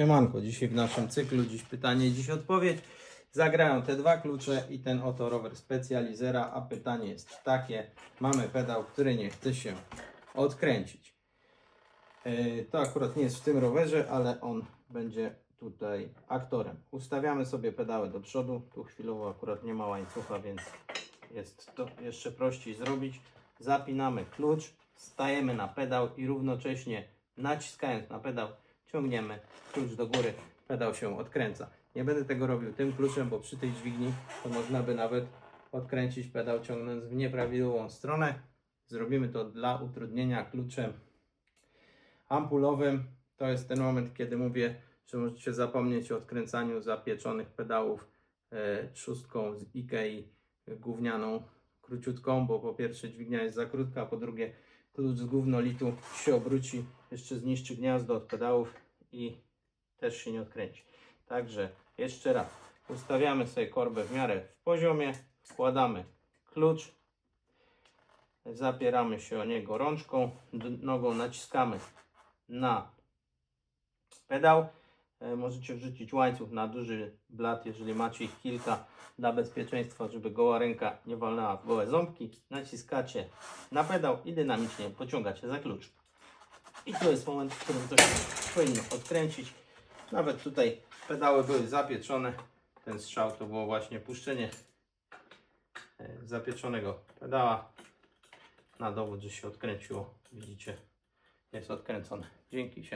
Siemanko, dzisiaj w naszym cyklu, dziś pytanie, dziś odpowiedź. Zagrają te dwa klucze i ten oto rower specjalizera, a pytanie jest takie. Mamy pedał, który nie chce się odkręcić. Yy, To akurat nie jest w tym rowerze, ale on będzie tutaj aktorem. Ustawiamy sobie pedały do przodu. Tu chwilowo akurat nie ma łańcucha, więc jest to jeszcze prościej zrobić. Zapinamy klucz, stajemy na pedał i równocześnie naciskając na pedał ciągniemy klucz do góry, pedał się odkręca. Nie będę tego robił tym kluczem, bo przy tej dźwigni to można by nawet odkręcić pedał ciągnąc w nieprawidłową stronę. Zrobimy to dla utrudnienia kluczem ampulowym. To jest ten moment, kiedy mówię, że możecie zapomnieć o odkręcaniu zapieczonych pedałów e, szóstką z Ikei gównianą, króciutką, bo po pierwsze dźwignia jest za krótka, po drugie klucz z gównolitu się obróci, jeszcze zniszczy gniazdo od pedałów i też się nie odkręci. Także jeszcze raz, ustawiamy sobie korbę w miarę w poziomie, wkładamy klucz, zapieramy się o niego rączką, nogą naciskamy na pedał. E, Możecie wrzucić łańcuch na duży blat, jeżeli macie ich kilka, dla bezpieczeństwa, żeby goła ręka nie walnęła w gołe ząbki. Naciskacie na pedał i dynamicznie pociągacie za klucz. I to jest moment, w którym to się powinno odkręcić. Nawet tutaj pedały były zapieczone. Ten strzał to było właśnie puszczenie e, zapieczonego pedała. Na dowód, że się odkręciło, widzicie, jest odkręcone. Dzięki się.